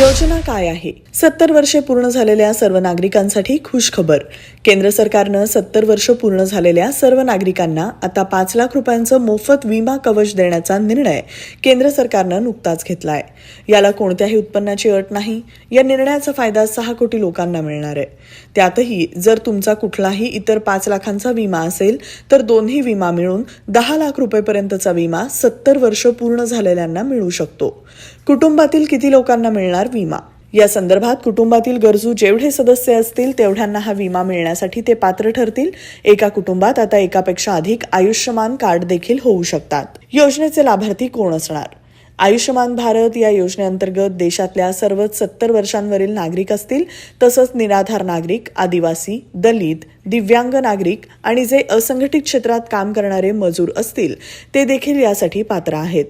योजना काय आहे? सत्तर वर्षे पूर्ण झालेल्या सर्व नागरिकांसाठी खुश खबर केंद्र सरकारनं सत्तर वर्ष पूर्ण झालेल्या सर्व नागरिकांना आता पाच लाख रुपयांचं मोफत विमा कवच देण्याचा निर्णय केंद्र सरकारनं नुकताच घेतलाय. याला कोणत्याही उत्पन्नाची अट नाही. या निर्णयाचा फायदा सहा कोटी लोकांना मिळणार आहे. त्यातही जर तुमचा कुठलाही इतर पाच लाखांचा विमा असेल तर दोन्ही विमा मिळून दहा लाख रुपयेपर्यंतचा विमा सत्तर वर्ष पूर्ण झालेल्यांना मिळू शकतो. कुटुंबातील किती लोकांना मिळणार? विमा. या संदर्भात कुटुंबातील गरजू जेवढे सदस्य असतील तेवढ्यांना हा विमा मिळण्यासाठी ते पात्र ठरतील. एका कुटुंबात आता एकापेक्षा अधिक आयुष्यमान कार्ड देखील होऊ शकतात. योजनेचे लाभार्थी कोण असणार? आयुष्यमान भारत या योजनेअंतर्गत देशातल्या सर्वच सत्तर वर्षांवरील नागरिक असतील तसंच निराधार नागरिक आदिवासी दलित दिव्यांग नागरिक आणि जे असंघटित क्षेत्रात काम करणारे मजूर असतील ते देखील यासाठी पात्र आहेत.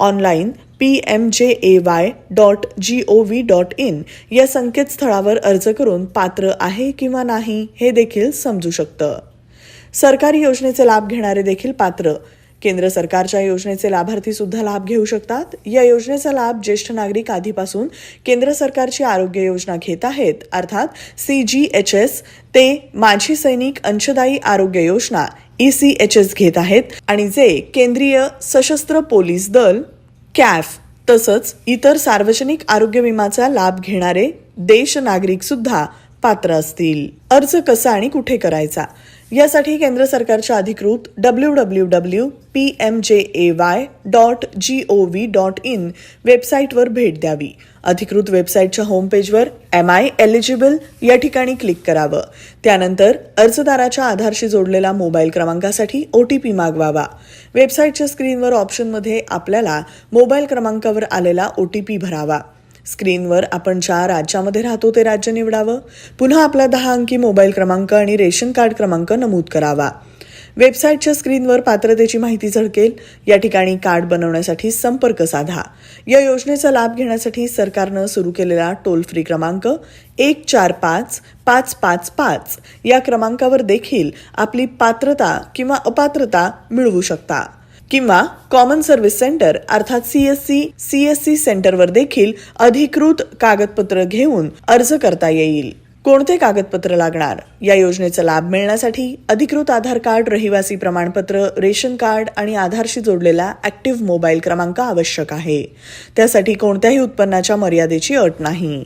Online P M J A Y dot G O V dot in या संकेतस्थळावर अर्ज करून पात्र आहे किंवा नाही हे देखील समजू शकतं. सरकारी योजनेचे लाभ घेणारे देखील पात्र केंद्र सरकारच्या योजनेचे लाभार्थी सुद्धा लाभ घेऊ शकतात. या योजनेचा लाभ ज्येष्ठ नागरिक आधीपासून केंद्र सरकारची आरोग्य योजना घेत आहेत. अर्थात सी जी एच एस ते माझी सैनिक अंशदायी Arogya Yojana E C H S घेत आहेत आणि जे केंद्रीय सशस्त्र पोलीस दल कॅफ तसंच इतर सार्वजनिक आरोग्य विमाचा लाभ घेणारे देश नागरिक सुद्धा पात्र असतील. अर्ज कसा आणि कुठे करायचा? यासाठी केंद्र सरकारच्या अधिकृत W W W P M J A Y dot G O V dot in वेबसाईटवर भेट द्यावी. अधिकृत वेबसाईटच्या होमपेजवर एम आय एलिजिबल या ठिकाणी क्लिक करावं. त्यानंतर अर्जदाराच्या आधारशी जोडलेला मोबाईल क्रमांकासाठी ओ टी पी मागवावा. वेबसाईटच्या स्क्रीनवर ऑप्शनमध्ये आपल्याला मोबाईल क्रमांकावर आलेला ओ टी पी भरावा. स्क्रीनवर आपण ज्या राज्यामध्ये राहतो ते राज्य निवडावं. पुन्हा आपला दहा अंकी मोबाईल क्रमांक आणि रेशन कार्ड क्रमांक नमूद करावा. वेबसाईटच्या स्क्रीनवर पात्रतेची माहिती झळकेल. या ठिकाणी कार्ड बनवण्यासाठी संपर्क साधा. या योजनेचा लाभ घेण्यासाठी सरकारनं सुरू केलेला टोल फ्री क्रमांक एक चार पाच पाच पाच पाच या क्रमांकावर देखील आपली पात्रता किंवा अपात्रता मिळवू शकता. किंवा कॉमन सर्व्हिस सेंटर अर्थात सीएससी सीएससी सेंटरवर देखील अधिकृत कागदपत्र घेऊन अर्ज करता येईल. कोणते कागदपत्र लागणार? या योजनेचा लाभ मिळण्यासाठी अधिकृत आधार कार्ड रहिवासी प्रमाणपत्र रेशन कार्ड आणि आधारशी जोडलेला ऍक्टिव्ह मोबाईल क्रमांक आवश्यक आहे. त्यासाठी कोणत्याही उत्पन्नाच्या मर्यादेची अट नाही.